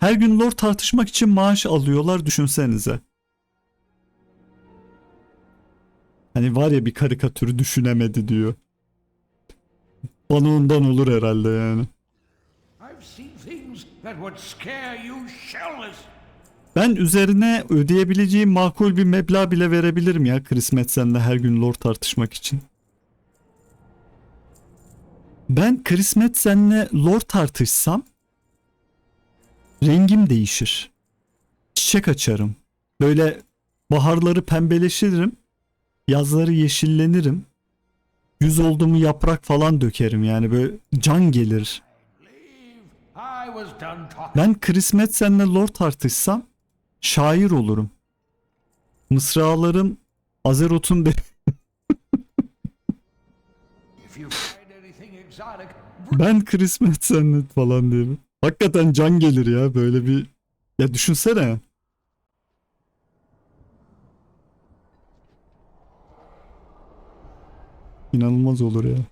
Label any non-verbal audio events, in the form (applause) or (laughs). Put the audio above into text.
Her gün lore tartışmak için maaş alıyorlar düşünsenize. Hani var ya bir karikatürü düşünemedi diyor. Bana ondan olur herhalde yani. Ben üzerine ödeyebileceğim makul bir meblağ bile verebilirim ya Chris Metzen'le her gün lore tartışmak için. Ben Chris Metzen'le lore tartışsam rengim değişir. Çiçek açarım. Böyle baharları pembeleşirim. Yazları yeşillenirim. Yüz olduğumu yaprak falan dökerim yani böyle can gelir. Ben Chris Metzen'le lore tartışsam şair olurum. Mısralarım Azerot'un de (laughs) ben Chris Metzen'le falan diyorum. Hakikaten can gelir ya böyle bir ya düşünsene. İnanılmaz olur ya.